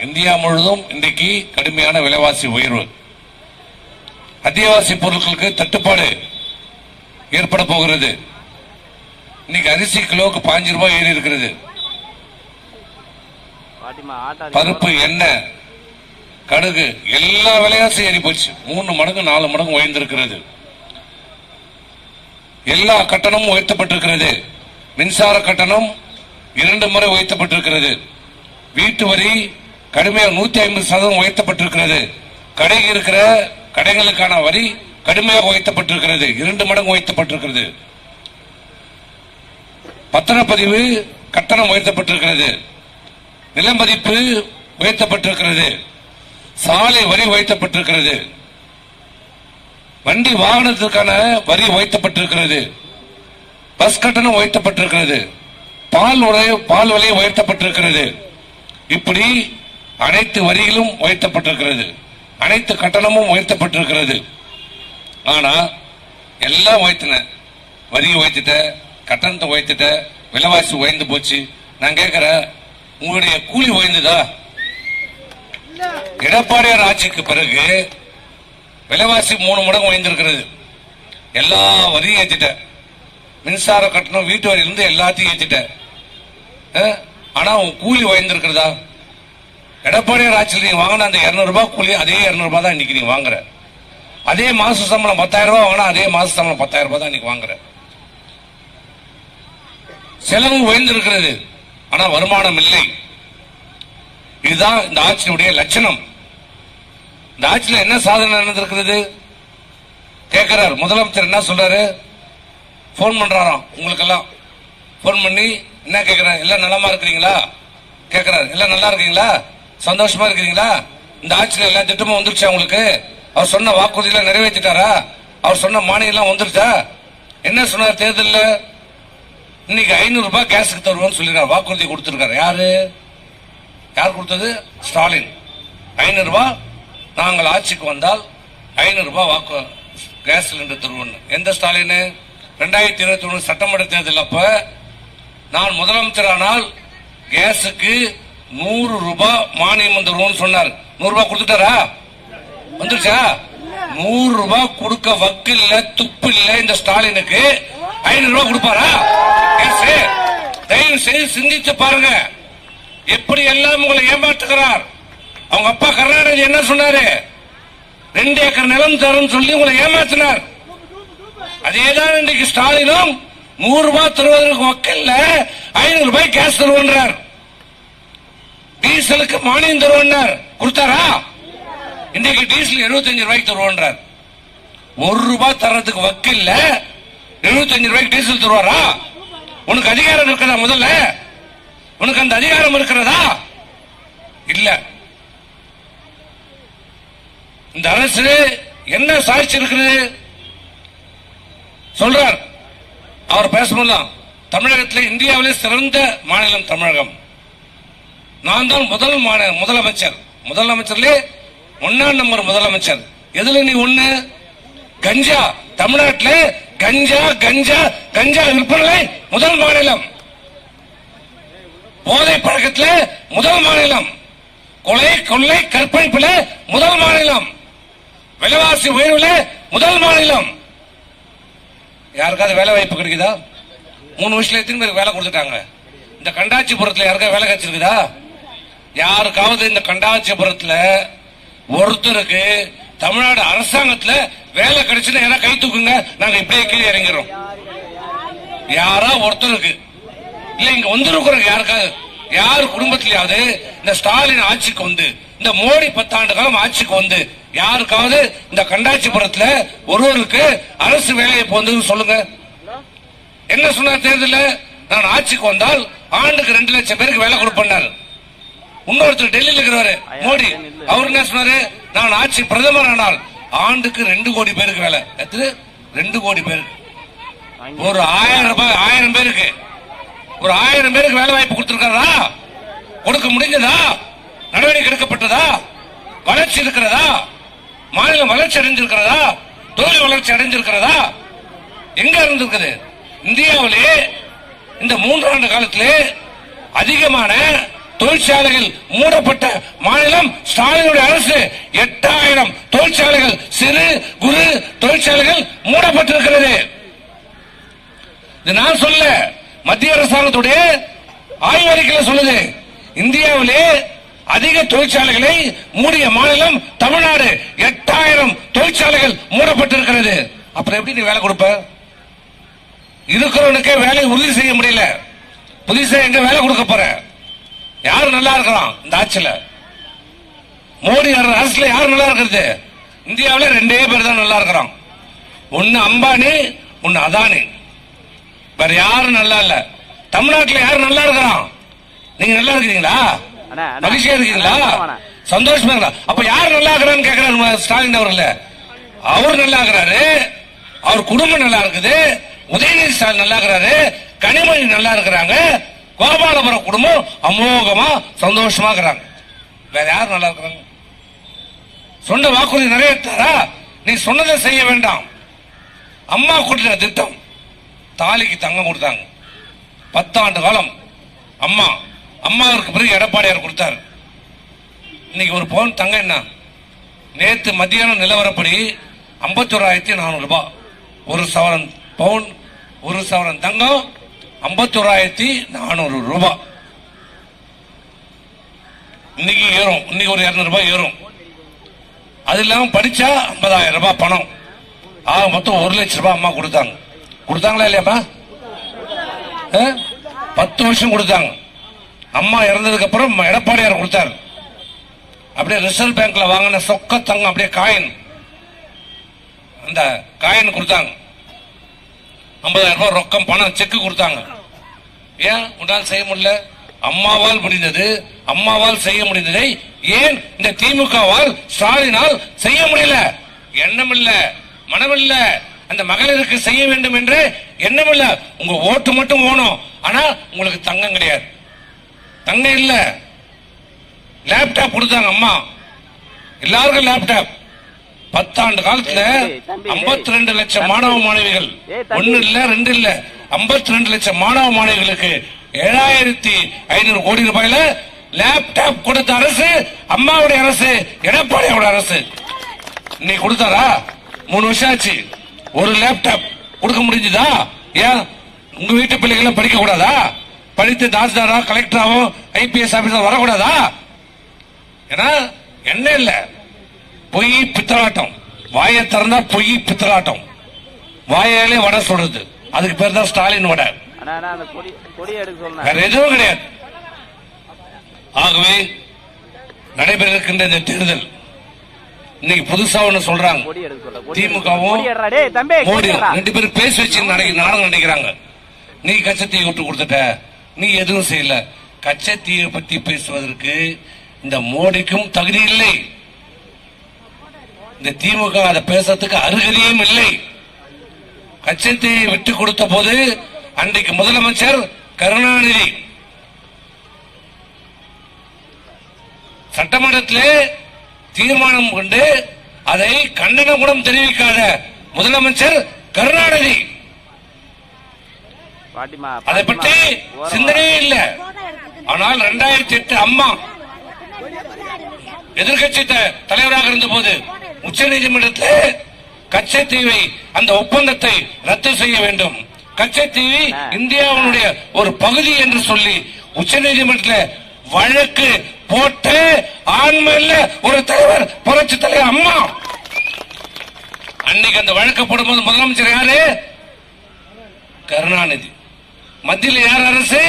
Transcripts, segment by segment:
India முழுவதும் இன்றைக்கு கடுமையான விலைவாசி உயர்வு. அத்தியாவசிய பொருட்களுக்கு தட்டுப்பாடு ஏற்பட போகிறது. இன்னைக்கு அரிசி கிலோவுக்கு பாஞ்சு ரூபாய் ஏறி இருக்கிறது. பருப்பு எண்ணெய் கடுகு எல்லா விலையாசும் ஏறி போச்சு. மூணு மடங்கு நாலு மடங்கு உயர்ந்திருக்கிறது. எல்லா கட்டணமும் உயர்த்தப்பட்டிருக்கிறது. மின்சார கட்டணம் இரண்டு முறை உயர்த்தப்பட்டிருக்கிறது. வீட்டு வரி கடுமையாக நூத்தி ஐம்பது சதவீதம் உயர்த்தப்பட்டிருக்கிறது. கடைக்கு இருக்கிற கடைகளுக்கான வரி கடுமையாக உயர்த்தப்பட்டிருக்கிறது. இரண்டு மடங்கு உயர்த்தப்பட்டிருக்கிறது. பத்திரப்பதிவு கட்டணம் உயர்த்தப்பட்டிருக்கிறது. நிலமதிப்பு உயர்த்தப்பட்டிருக்கிறது. சாலை வரி உயர்த்தப்பட்டிருக்கிறது. வண்டி வாகனத்திற்கான வரி உயர்த்தப்பட்டிருக்கிறது. பஸ் கட்டணம் உயர்த்தப்பட்டிருக்கிறது. பால் உரை பால் விலை உயர்த்தப்பட்டிருக்கிறது. இப்படி அனைத்து வரிகளும் உயர்த்தப்பட்டிருக்கிறது. அனைத்து கட்டணமும் உயர்த்தப்பட்டிருக்கிறது. ஆனா எல்லாம் உயர்த்தின. வரி உயர்த்திட்ட கட்டணத்தை உயர்த்திட்ட விலைவாசி உயர்ந்து போச்சு. நான் கேட்கிறேன் உங்களுடைய கூலி உயர்ந்ததா? எடப்பாடியார் ஆட்சிக்கு பிறகு விலைவாசி மூணு மடங்கு உயர்ந்திருக்கிறது. எல்லா வரியும் ஏத்திட்ட. மின்சார கட்டணம் வீட்டு வரியிலிருந்து எல்லாத்தையும் ஏத்திட்ட. ஆனா உன் கூலி உயர்ந்திருக்கிறதா? எடப்பாடியார் ஆட்சியில் நீங்க வாங்கின அந்த இருநூறு ரூபாய் கூலி அதே இருநூறு ரூபாய் தான் இன்னைக்கு நீங்க வாங்குற. அதே மாச சம்பளம் பத்தாயிரம் ரூபாய் வாங்கினா அதே மாச சம்பளம் பத்தாயிரம் ரூபாய் தான் இன்னைக்கு வாங்குற. செலவு உயர்ந்திருக்கிறது ஆனா வருமானம் இல்லை. இதுதான் இந்த ஆட்சியினுடைய லட்சணம். இந்த ஆட்சியில் என்ன சாதனை நடந்திருக்கிறது? கேட்கிறார் முதலமைச்சர் என்ன சொல்றாரு? போன் பண்றாராம் உங்களுக்கெல்லாம். போன் பண்ணி என்ன கேட்கிறார் எல்லாம் நலமா இருக்கிறீங்களா? கேட்கிறாரு எல்லாம் நல்லா இருக்கீங்களா? சந்தோஷமா இருக்கிறீங்களா? இந்த ஆட்சியில் எல்லா திட்டமும் வந்துருச்சா உங்களுக்கு? அவர் சொன்ன வாக்குறுதியெல்லாம் நிறைவேற்றிட்டாரா? அவர் சொன்ன மானியெல்லாம் வந்துருச்சா? என்ன சொன்னார் தேர்தலில்? இன்னைக்கு ஐநூறு ரூபாய் கேஸுக்கு தருவோம்னு சொல்லிருக்காரு. வாக்குறுதி கொடுத்துருக்காரு. யாரு? யார் கொடுத்தது? ஸ்டாலின். ஐநூறு ரூபாய் நாங்கள் ஆட்சிக்கு வந்தால் ஐநூறு ரூபாய் வாக்கு கேஸ் சிலிண்டர் தருவோம் எந்த ஸ்டாலின் ரெண்டாயிரத்தி இருபத்தி ஒன்று சட்டமன்ற தேர்தல் அப்ப நான் முதலமைச்சரானால் கேஸுக்கு நூறு ரூபாய் மானியம் தருவோம்னு சொன்னார். நூறு ரூபாய் கொடுத்துட்டாரா? வந்துருச்சா? நூறு ரூபாய் கொடுக்க வக்கு இல்ல துப்பு இல்ல இந்த ஸ்டாலினுக்கு. ஐநூறு ரூபாய் கொடுப்பாரா? தயவு செய்து சிந்திச்சு பாருங்க. எப்படி எல்லாம் உங்களை ஏமாற்றுகிறார் அவங்க அப்பா கர்நாடகா என்ன சொன்னாரு? ரெண்டு ஏக்கர் நிலம் தரும் சொல்லி உங்களை ஏமாத்தினார். அதேதான் இன்றைக்கு ஸ்டாலினும் நூறு ரூபாய் தருவதற்கு மக்கள் ஐநூறு ரூபாய் கேஸ் தருவன்றார். டீசலுக்கு மானியம் தருவன்னார் கொடுத்தாரா? இன்னைக்கு டீசல் 75 ரூபாய்க்கு தருவன்றார். ஒரு ரூபாய் தர்றதுக்கு வக்கில்ல 75 ரூபாய்க்கு டீசல் தருவாரா? உனக்கு அதிகாரம் இருக்கிறதா முதல்ல? உனக்கு அந்த அதிகாரம் இருக்கிறதா? இல்ல. இந்த அரசு என்ன சாட்சி இருக்கிறது? சொல்றார். அவர் பேசணும் தமிழகத்தில் இந்தியாவிலே சிறந்த மாநிலம் தமிழகம். நான் தான் முதல் மாநில முதலமைச்சர். முதலமைச்சர்லே ஒன்னாம் நம்பர் முதலமைச்சர். எதுல நீ ஒண்ணு? கஞ்சா. தமிழ்நாட்டில் கஞ்சா கஞ்சா கஞ்சா விற்பனை முதல் மாநிலம். போதை பழக்கத்தில் முதல் மாநிலம். கொலை கொள்ளை கற்பழிப்புல முதல் மாநிலம். விலைவாசி உயர்வுல முதல் மாநிலம். யாருக்காவது வேலை வாய்ப்பு கிடைக்குதா? மூணு வருஷத்துல எத்தனை பேருக்கு வேலை கொடுத்துட்டாங்க? இந்த கண்டாச்சிபுரத்தில் யாருக்காவது வேலை கிடைச்சிருக்குதா? யாருக்காவது இந்த கண்டாச்சிபுரத்துல ஒருத்தருக்கு தமிழ்நாடு அரசாங்கத்துல வேலை கிடைச்சுன்னா ஏன்னா கை தூக்குங்க நாங்க இப்படியே கீழே இறங்கிறோம் யாரா ஒருத்தருக்கு? இல்ல இங்க வந்திருக்கிறோம் யாருக்காவது? யார் குடும்பத்திலேயாவது இந்த ஸ்டாலின் ஆட்சிக்கு வந்து இந்த மோடி பத்தாண்டு காலம் ஆட்சிக்கு வந்து யாருக்காவது இந்த கண்டாச்சிபுரத்துல ஒருவருக்கு அரசு வேலையை போந்ததுன்னு சொல்லுங்க. என்ன சொன்னார் தேர்தலில்? நான் ஆட்சிக்கு வந்தால் ஆண்டுக்கு ரெண்டு லட்சம் பேருக்கு வேலை கொடுப்பேன்னாரு. இன்னொருத்தர் டெல்லியில் இருக்கிறாரு மோடி. அவர் என்ன சொன்னாரு? நான் ஆட்சி பிரதமர் ஆனால் ஆண்டுக்கு ரெண்டு கோடி பேருக்கு வேலை. எத்தனை? ரெண்டு கோடி பேருக்கு ஒரு ஆயிரம் ரூபாய் ஆயிரம் பேருக்கு. ஒரு ஆயிரம் பேருக்கு வேலை வாய்ப்பு கொடுத்திருக்காரா? கொடுக்க முடிஞ்சதா? நடவடிக்கை எடுக்கப்பட்டதா? வளர்ச்சி இருக்கிறதா? மாநிலம் வளர்ச்சி அடைஞ்சிருக்கிறதா? தொழில் வளர்ச்சி அடைஞ்சிருக்கிறதா? எங்க இருந்திருக்குது? இந்தியாவிலே இந்த மூன்றாண்டு காலத்திலே அதிகமான தொழிற்சாலைகள் மூடப்பட்ட மாநிலம் ஸ்டாலினுடைய அரசு எட்டாயிரம் தொழிற்சாலைகள் சிறு குறு தொழிற்சாலைகள் மூடப்பட்டிருக்கிறது. இது நான் சொல்ல மத்திய அரசாங்கத்துடைய ஆய்வறிக்கையில் சொல்லுது. இந்தியாவிலே அதிக தொழிற்சாலைகளை மூடிய மாநிலம் தமிழ்நாடு. எட்டாயிரம் தொழிற்சாலைகள் மூடப்பட்டிருக்கிறது. அப்புறம் எப்படி நீ வேலை கொடுப்ப? இருக்கிறவனுக்கே வேலை உறுதி செய்ய முடியல. புதுசா எங்க வேலை கொடுக்க போற? யார் நல்லா இருக்கிறான் இந்த ஆட்சியில. மோடி அரசுல யார் நல்லா இருக்கிறது? இந்தியாவில ரெண்டே பேர் தான் நல்லா இருக்கிறான். ஒன்னு அம்பானி ஒன்னு அதானி. வேற யாரும் நல்லா இல்ல. தமிழ்நாட்டுல யாரு நல்லா இருக்கிறான்? நீங்க நல்லா அண்ணா. மகிழ்ச்சியா இருக்கீங்களா. சந்தோஷமா இருக்கா? அப்ப யார் நல்லா இருக்கிறான்னு கேக்குறாரு ஸ்டாலின் அவர்கள. அவர் நல்லா இருக்கிறாரு. அவர் குடும்பம் நல்லா இருக்குது. உதயநிதி ஸ்டாலின் நல்லா இருக்கிறாரு. கனிமொழி நல்லா இருக்கிறாங்க. கோபாலபுரம் குடும்பம் அமோகமா சந்தோஷமா இருக்கிறாங்க. வேற யார் நல்லா இருக்கிறாங்க? சொன்ன வாக்குறுதி நிறைவேற்றாரா? நீ சொன்னதை செய்ய வேண்டாம். அம்மா கூட்டின திட்டம். தாலிக்கு தங்கம் கொடுத்தாங்க. பத்தாண்டு காலம் அம்மா அம்மாவிற்கு பிறகு எடப்பாடியார் கொடுத்தார். இன்னைக்கு ஒரு பவுன் தங்கம் என்ன? நேற்று மத்தியானம் நிலவரப்படி ஐம்பத்தோராயிரத்தி நானூறு ரூபாய். ஒரு சவரன் பவுன் ஒரு சவரன் தங்கம் ஐம்பத்தோராயிரத்தி நானூறு ரூபாய் இன்னைக்கு ஏறும். இன்னைக்கு ஒரு இருநூறு ரூபாய் ஏறும். அது இல்லாம படிச்சா ஐம்பதாயிரம் ரூபாய் பணம். ஆக மொத்தம் ஒரு லட்சம் ரூபாய் அம்மா கொடுத்தாங்க. கொடுத்தாங்களா இல்லையாம்மா? ஆ? பத்து வருஷம் கொடுத்தாங்க. அம்மா இறந்ததுக்கு அப்புறம் எடப்பாடியார் கொடுத்தாரு. அப்படியே ரிசர்வ் பேங்க்ல வாங்கின சொக்க தங்கம் அப்படியே காயின். அந்த காயின் கொடுத்தாங்க. ஐம்பதாயிரம் ரூபாய் ரொக்கம் பணம் செக்கு கொடுத்தாங்க. ஏன்? உன்னால் செய்ய முடியல. அம்மாவால் முடிந்தது. அம்மாவால் செய்ய முடிந்ததை ஏன் இந்த திமுகவால் ஸ்டாலினால் செய்ய முடியல? எண்ணம் இல்ல மனம் இல்ல அந்த மகளிருக்கு செய்ய வேண்டும் என்று எண்ணம் இல்ல உங்க ஓட்டு மட்டும் போகணும். ஆனா உங்களுக்கு தங்கம் கிடையாது. தங்கம் இல்ல. லேப்டாப் கொடுத்தாங்க அம்மா. எல்லாருக்கும் லேப்டாப் பத்தாண்டு காலத்துல. 52 ரெண்டு லட்சம் மாணவ மாணவிகள். ஒன்னு இல்ல ரெண்டு இல்ல. 52 ரெண்டு லட்சம் மாணவ மாணவிகளுக்கு ஏழாயிரத்தி ஐநூறு கோடி ரூபாயில லேப்டாப் கொடுத்த அரசு அம்மாவுடைய அரசு எடப்பாடியோட அரசு. நீ கொடுத்தாரா? மூணு வருஷம் ஆச்சு. ஒரு லேப்டாப் கொடுக்க முடிஞ்சுதா? ஏன்? உங்க வீட்டு பிள்ளைகளை படிக்க கூடாதா? படித்து தாசில்தாரா கலெக்டராவோ ஐபிஎஸ் ஆபீசர் வரக்கூடாதா? ஏன்னா என்ன இல்ல. பொய் பித்தலாட்டம். வாயை திறந்தா பொய் பித்தலாட்டம். வாயாலே வடை சொல்றது அதுக்கு பேர் தான் ஸ்டாலின் வடை. வேற எதுவும் கிடையாது. ஆகவே நடைபெற இருக்கின்ற இந்த தேர்தல் இன்னைக்கு புதுசா ஒண்ணு சொல்றாங்க. திமுகவும் மோடி. ரெண்டு பேரும் பேசி வச்சு நாடகம் நினைக்கிறாங்க நீ கச்சத்தீயை விட்டு கொடுத்துட்ட. நீ எதுவும் செய்யல. கச்சத்தீயை பத்தி பேசுவதற்கு இந்த மோடிக்கும் தகுதி இல்லை. இந்த திமுக அதை பேசுறதுக்கு அருகதையும் இல்லை. கச்சத்தீயை விட்டு கொடுத்த போது அன்றைக்கு முதலமைச்சர் கருணாநிதி சட்டமன்றத்திலே தீர்மானம் கொண்டு அதை கண்டன குணம் தெரிவிக்காத முதலமைச்சர் கருணாநிதி. அதை பற்றி. சிந்தனையே இல்ல. ஆனால் இரண்டாயிரத்தி எட்டு அம்மா எதிர்கட்சி தலைவராக இருந்த போது உச்ச நீதிமன்றத்தில் கச்சத்தீவை அந்த ஒப்பந்தத்தை ரத்து செய்ய வேண்டும். கச்சத்தீவு இந்தியாவினுடைய ஒரு பகுதி என்று சொல்லி உச்ச நீதிமன்றத்தில் வழக்கு போட்டு ஆண்மையில் ஒரு தலைவர் புரட்சி தலைவர் அம்மா. அன்னைக்கு அந்த வழக்கு போடும்போது முதலமைச்சர் யாரு? கருணாநிதி. மத்தியில் யார் அரசு?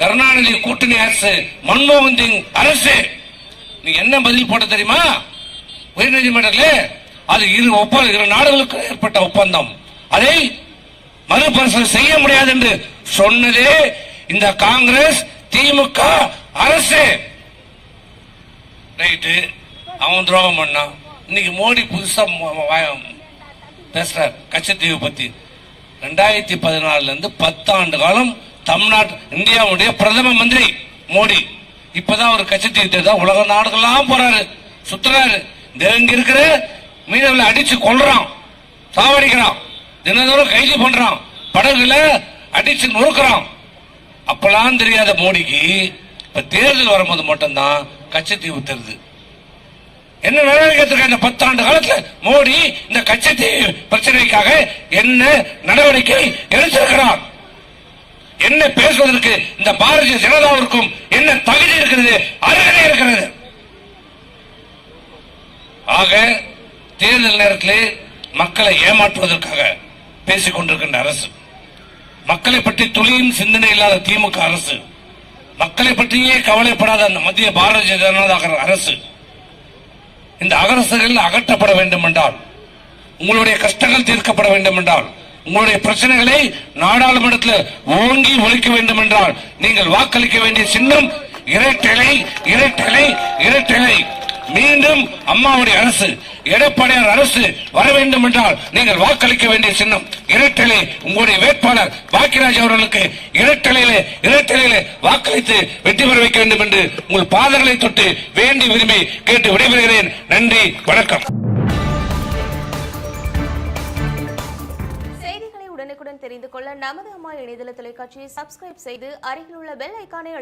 கருணாநிதி கூட்டணி அரசு மன்மோகன் சிங் அரசு. நீ என்ன பதில் போட்ட தெரியுமா? உயர்நீதிமன்றத்தில் அது இரு ஒப்பந்தம் இரு நாடுகளுக்கு ஏற்பட்ட ஒப்பந்தம். அதை மறுபரிசீலனை செய்ய முடியாது என்று சொன்னதே இந்த காங்கிரஸ் திமுக அரசு. ரைட்டு அவன் துரோகம் பண்ணான் இன்னைக்கு மோடி புதுசா ம- பேசுறார் கச்சத்தீவு பத்தி. ரெண்டாயிரத்தி பதினாலுல இருந்து பத்தாண்டு காலம் தமிழ்நாட்டு இந்தியாவுடைய பிரதம மந்திரி மோடி. இப்பதான் ஒரு கச்சத்தீவு தான் உலக நாடுகள்லாம் போறாரு சுத்துறாரு. இங்க இருக்கிற மீனவர்களை அடிச்சு கொள்றான் சாவடிக்கிறான். தினந்தோறும் கைது பண்றான். படகுல அடிச்சு நொறுக்கிறான். அப்பெல்லாம் தெரியாத மோடிக்கு இப்ப தேர்தல் வரும்போது மட்டும்தான் கச்சத்தீவு தருது என்ன நடவடிக்கை எடுத்திருக்காங்க இந்த பத்தாண்டு காலத்துல? மோடி இந்த கச்சத்தீவு பிரச்சனைக்காக என்ன நடவடிக்கை எடுத்திருக்கிறார்? என்ன பேசுவதற்கு இந்த பாரதிய ஜனதாவிற்கும் என்ன தகுதி இருக்கிறது? அருகதை இருக்கிறது. ஆக தேர்தல் நேரத்திலே மக்களை ஏமாற்றுவதற்காக பேசிக் கொண்டிருக்கின்ற அரசு மக்களை பற்றி துளியும் சிந்தனை இல்லாத திமுக அரசு மக்களை பற்றியே கவலைப்படாத அந்த மத்திய பாரதிய ஜனதா அரசு இந்த அரசுகள் அகற்றப்பட வேண்டும் என்றால் உங்களுடைய கஷ்டங்கள் தீர்க்கப்பட வேண்டும் என்றால் உங்களுடைய பிரச்சனைகளை நாடாளுமன்றத்தில் ஓங்கி ஒழிக்க வேண்டும் என்றால் நீங்கள் வாக்களிக்க வேண்டிய சின்னம் இரட்டலை இரட்டலை இரட்டலை மீண்டும் அம்மாவுடைய அரசு எடப்பாடியார் அரசு வர வேண்டும் என்றால் நீங்கள் வாக்களிக்க வேண்டிய சின்னம். இரட்டலை உங்களுடைய வேட்பாளர் பாக்கியராஜ் அவர்களுக்கு இரட்டலையிலே இரட்டலையிலே வாக்களித்து வெற்றி பெற வைக்க வேண்டும் என்று உங்கள் பாதங்களை தொட்டு வேண்டி விரும்பி கேட்டு விடைபெறுகிறேன். நன்றி வணக்கம். செய்திகளை உடனுக்குடன் தெரிந்து கொள்ள நமது அம்மா இணையதள தொலைக்காட்சியை சப்ஸ்கிரைப் செய்து அருகில் உள்ள பெல் ஐக்கானை